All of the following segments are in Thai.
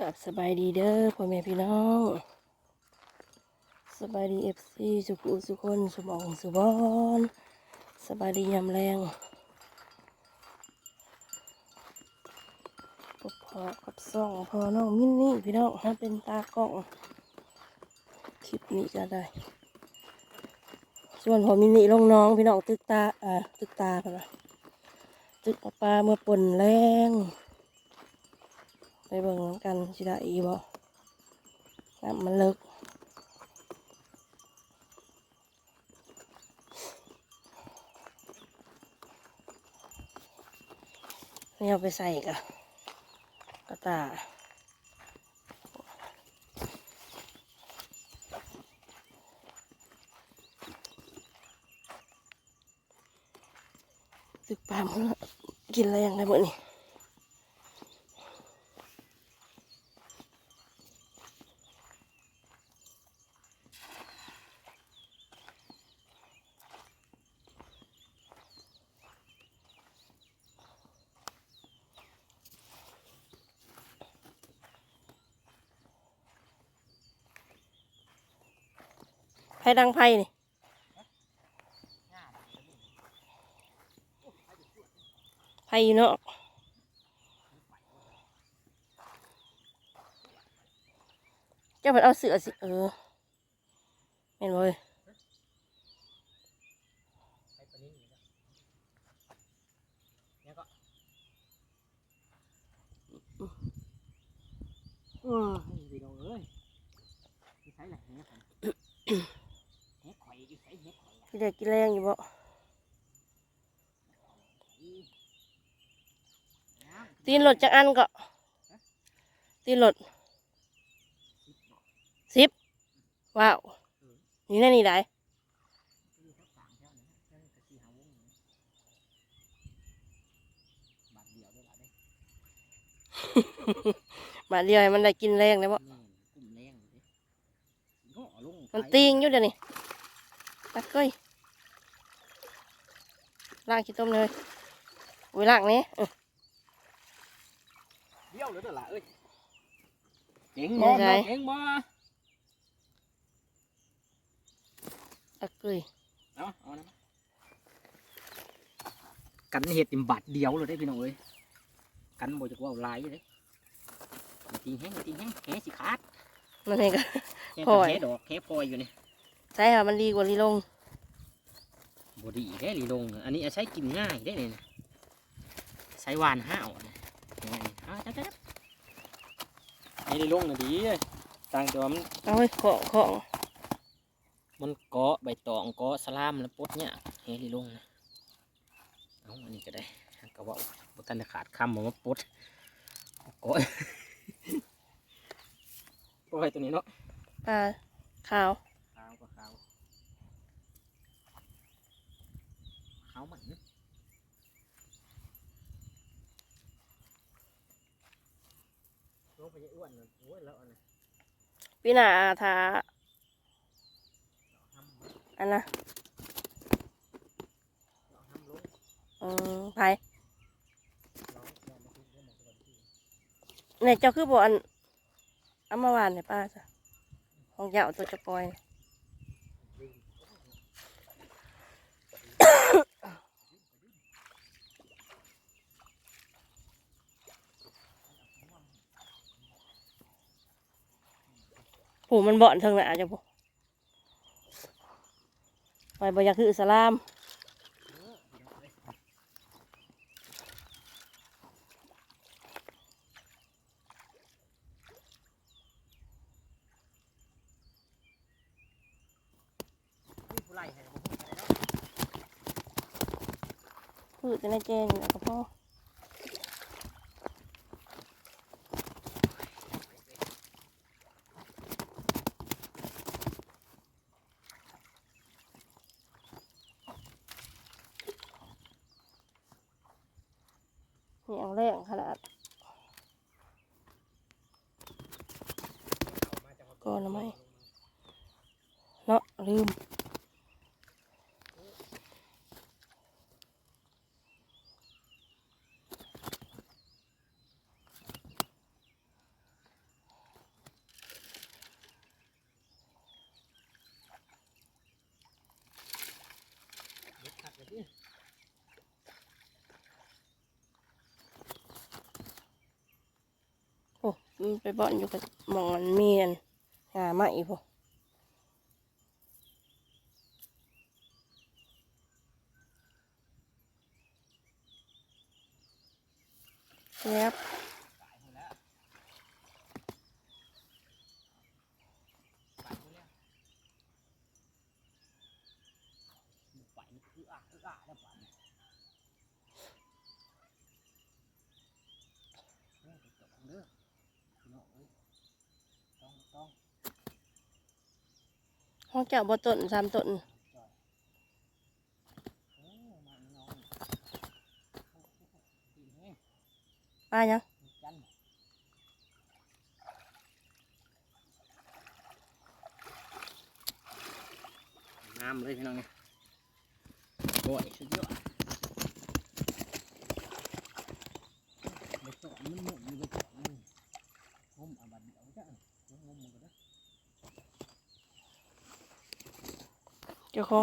กับสบายดีเด้อพ่อแม่พี่น้อง สบายดีเอฟซีสุขุสุคนสุบองสุบอนสบายดียามแรงพบพอกับซ่องพอน้องมินนี่พี่น้องฮะเป็นตากล้องคลิปนี้ก็ได้ ส่วนพอมินนี่ลงน้องพี่น้องตึกตาอ่าตึกตาไปละตึกปลาเมื่อปนแรง เบิ่งกันสิได้อีบ่น้ำมันเลิกนี่เอาไปใส่กะกระตาตึกปามกินอะไรอย่างไรบ่นี่ ไผ่ดังไผ่นี่ไผ่อยู่เนาะเจ้าเพิ่นเอาเสือสิ เออเห็นบ่เว้ยอ้ปลานิ่งนี่ก็เนี่ยก็เออพี่น้องเอ้ยที่ใส่แหละเนี่ยผม ดข่อยอยู่ใส่เฮ็ดข่อยอะพี่เด็กกินแรงอยู่บ่อีน้ำตีนรถจักอันก็ตีนรถสิบว้าวนี่แน่นี่ได้มีทั้งสามแถวนะเจ้ากระสีหนะบาดเด้มาเดียวให้มันได้กินแรงเลยบ่มันติงอยู่เดี๋ยวนี้ ตักเก้ยล้างขี้ต้มเลยอุ้ยล้างนี้อื้อเดี่ยวเลยเด้อล่ะเอ้ยเจ๋งไม่บ่ใช่เจ๋งบ่ตักเก้ยเอาเอานะกันเห็ดติมบาทเดียวเลยได้พี่น้องเอ้ยกันบ่จะว่าเอาหลายอยู่เด้จริงแห้งจริงแห้งแห้สิขาดนั่นเองก็แค่พลอยแค่ดอกแค่พลอยอยู่นี่ ใช่ค่ะมันดีกว่าลีลงบ่ดีได้ลีลง อันนี้ใช้กินง่ายได้เลยนะใช้หวานห้าวนะง่ายอ้าวจับจับไอ้ลีลงน่ะดีต่างแต่ว่ามันเอาไว้ของของมันเกาะใบตองเกาะสลามแล้วปลดเนี่ยเฮลีลงนะเอาอันนี้ก็ได้ก็ว่าบ่ทันได้ขาดคำบอกว่าปลดเกาะปล่อยตัวนี้เนาะปลาขาว ขาวก็ขาวขาวมัน ลงไปยังอ้วนเลยโอ้ยแล้วอันนี้พี่หนาทาทำอันนะเราทำลงอืมไผ่เราเรามาทิ้งเรื่องมันก่อนที่เนี่ยเจ้าคือบ่อันเอามาหวานเนี่ยป้าจ้ะของเจ้าตัวจะปล่อย ผูมันบ่อนเทิงหนาจ้ะพวกไปบอยากคืออิสลามพืชจะในเจนอยู่แล้วก็พ่อ เนาะลืมโอ้ไปบ่อนอยู่กับหมองมันเมียนหามาอีกพ่ก เยเดี๋ยวจบเด้อพี่น้องเอ้ยต้องต้องห้องเจ้าบ่ต้นสามต้น โอ้มาพี่น้องดีแฮง ป้ายังจันงามเลยพี่น้องเนี่ยโอ้ยสุดยอด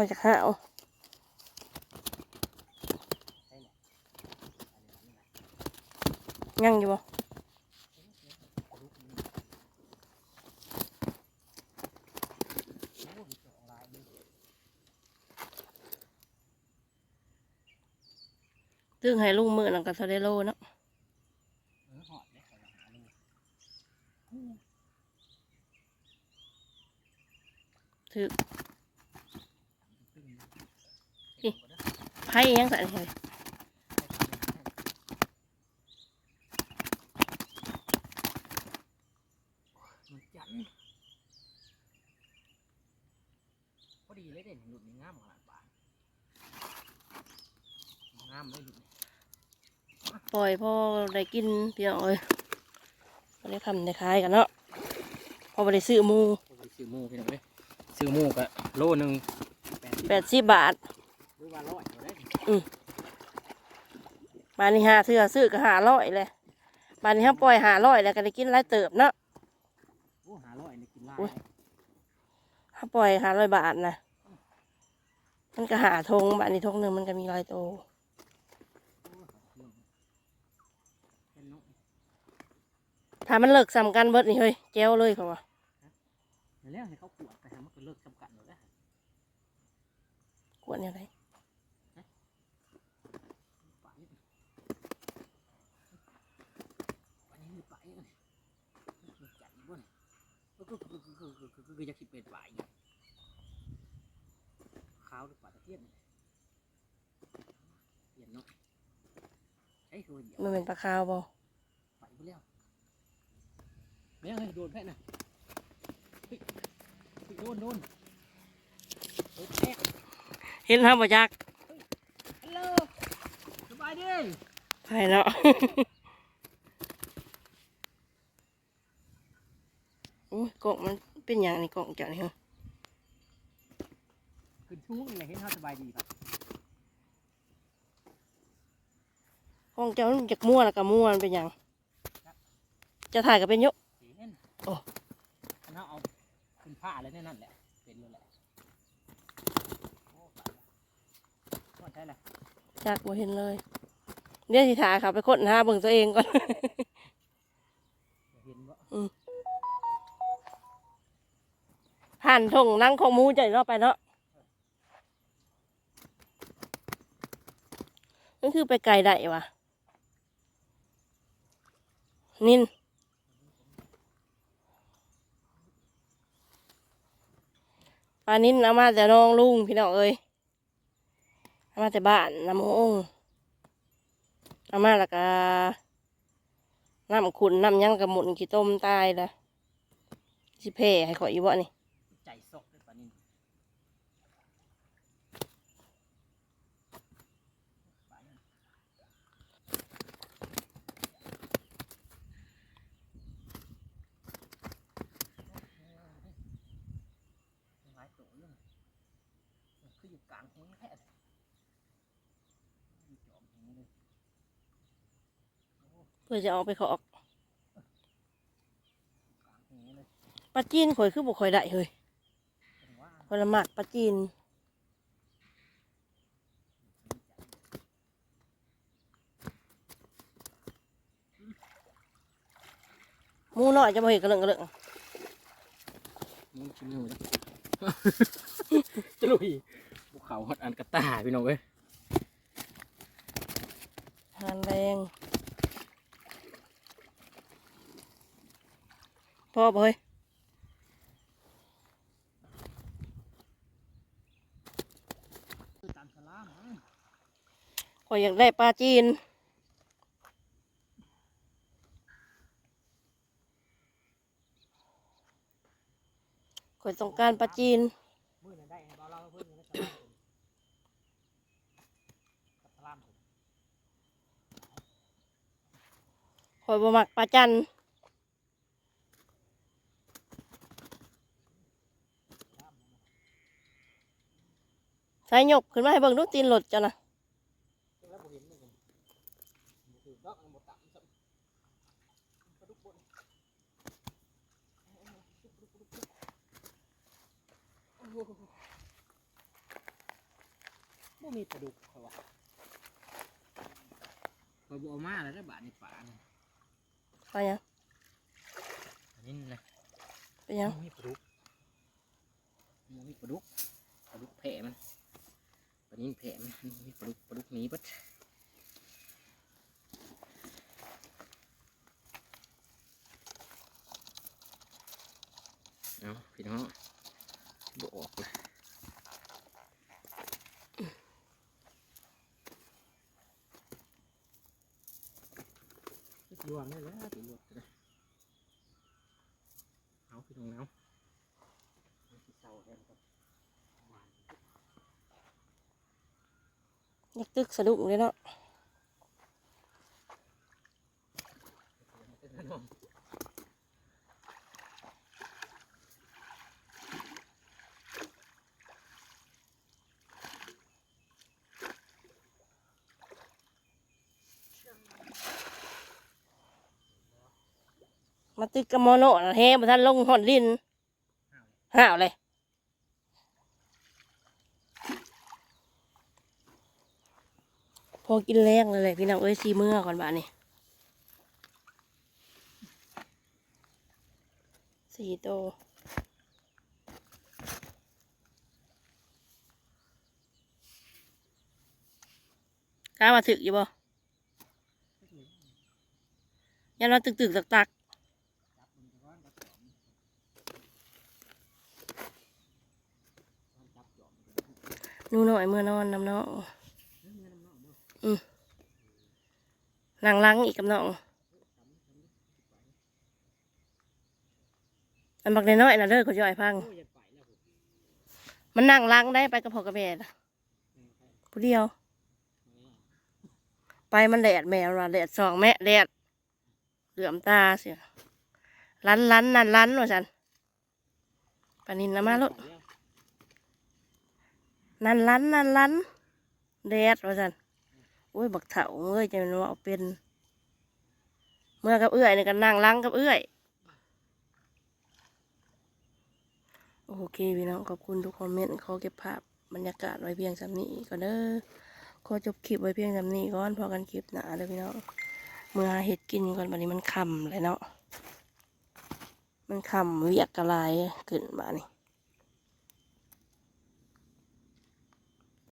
ไปเจา ยังอยู่บ่ลุกนี่โอ้ยเจาะตึงให้ลุงมือนังกับซาเดโลเนาะเออใส่หาเลยถือตึ้งเลยอิไพ่ยังใส่เลย มันจัน พอดีเลยเด่นหลุดนี่งามขนาดป่านงามเลยหลุดนี่ปล่อยพ่อได้กินพี่น้องเอ้ยบ่ได้ทำได้ขายกันเนาะพอบ่ได้ซื้อหมูพอดีซื้อหมูพี่น้องเอ้ยซื้อหมูก็โลหนึ่งแปดสิบแปดสิบบาทหรือว่าร้อยก็ได้บานนี้หาเสื้อซื้อก็หาร้อยเลยบานนี้เขาปล่อยหาร้อยแล้วก็ได้กินหลายเติบเนาะโอ้หาร้ อยนี่กินลายอุ๊ยเขาปล่อยหาร้อยบาทนะมันก็หาทงบานนี้ทงหนึ่งมันก็มีร้อยโตเป็นนกถ้ามันเลิกซ้ำกันเบิดนี่เฮ้ยแจ้วเลยเขาว่าแล้วให้เขาขวดไปหามันก็เลิกจำกัดหมดแล้วกวนยังไง ไปไปนี่ไปเลยจัดบ่นก็ คือคือคือคือคือคือจะคิดเป็นไปขาวหรือปลาตะเพียนเปลี่ยนเนาะไอ้ตัวเดียวมันเป็นปลาคาวบ่ไปไปแล้วแม่เฮ้ยโดนแพ้น่ะเฮ้ยเฮ้ยโดนโดนโดนแพ้เห็นห้ามบ่จักฮัลโหลสบายดีใช่เนาะโอ้ยกล่องมัน เป็นอย่างนี้กล่องเจ้านี่เหรอขึ้นชู้เลยเห็นเขาสบายดีครับกล่องเจ้ามันจากมั่วแล้วก็มั่วมันเป็นอย่าง จะถ่ายก็เป็นยกเห็นโอ้อันเขาเอาขึ้นผ้าแล้วนั่นแหละ เป็นเลยแหละโอ้ตายละทอดใช่แหละจากบ่เห็นเลยเดี๋ยวสิถ่ายเขาไปค้นหาเบิ่งตัวเองก่อนเห็นว่าผ่านทงนั่งของมูใจเราไปเนาะนั่นคือไปไกลได้วะนินปลานินเอามาแต่น้องลุงพี่น้องเอ้ยเอามาแต่บ้านน้ำองเอามาแล้วก็น้ำขุนน้ำยังกระหมุนขี้ต้มตายละสิเพให้ข่อยอีบ่นี่ ใจซกด้วยปลานินปลานินหลายตัวเลยคืออยู่กลางห้วยแค่อยู่จอมอย่างนี้เลย เพื่อจะเอาไปขอกกลางอย่างนี้เลยปลาจีนข่อยคือบุข่อยได้เฮ้ยเป็นว่าคนละหมักปลาจีนหมหมูน้อยจะบ่เห็นกระเลิงกระเลิงมึงกินเนื้อมาจะลุยภูเขาฮอดอันกระต่ายพี่น้องเอ้ยทานแรง พ่อบเฮ้ยตามสลามข่อยอยากได้ปลาจีน ข่อยต้องการปลาจีนมือนั่นได้บ่เระมผมข่อยบ่มักปลาจันท์ ใส่หยกขึ้นมาให้เบิ่งดูตีนหลดจ้ะนะแล้วบ่เห็นเลยผมถือดอกมันบ่ต่ำซ้ำปลาดุกบนบ่มีปลาดุกเขาว่าปลาบัวมาแล้วได้บาทในป่าเนี่ยไปยังอันนี้นะไปยังมีปลาดุกมีปลาดุกปลาดุกแผ่มัน ปนิ่นแผ่มันมีปลุกปลุกนี้ปัดเอาพี่น้องบออกเลยยวงได้แล้วติดรถเลยเอาพี่น้องเอาสิเศร้าแทนก่อนหวาน ยักตึกสะดุ้งเลยเนาะเป็นขนมมาตึกกับโมโนนะเฮ้บ่ทันลงหอนดินห้าวเลย อกินแรงเลยแหละพี่น้องเอ้ยซีเมื่อก่อนบ้านนี่สี่โตวกล้ามาถึกอยู่บ่ยันมาตึกตึกตักตักนู่นหน่อยเมื่อนอนน้ำเน้อง อืมหลังลังอีกกับน้องอันบักน้อยๆนะเด้อเขาจะไอ้พังโอ้ยอยากไปแล้วผมมันนั่งลังได้ไปกับพ่อกับแม่น่ะผู้เดียว ไปมันแดดแมวน่ะแดดสองแม่แดดเหลื่อมตาเสียลันลันนั่นลันว่าฉันปานินนะมาลดนั่นลันนั่นลันแดดว่าฉัน โอ้ยบักเถาเอ้ยจะเป็นว่าเอาเป็น เมื่อกับเอื้อยนี่กันนั่งลังกับเอื้อยโอเคพี่น้องขอบคุณทุกคอมเมนต์ขอเก็บภาพบรรยากาศไว้เพียงสำนี้ก่อนเด้อขอจบคลิปไว้เพียงสำนี้ก่อนพอกันคลิปหนาเด้อพี่น้องเมื่อเห็ดกินก่อนบัดนี้มันคำเลยเนาะมันคำเวียกกระลายขึ้นมานี่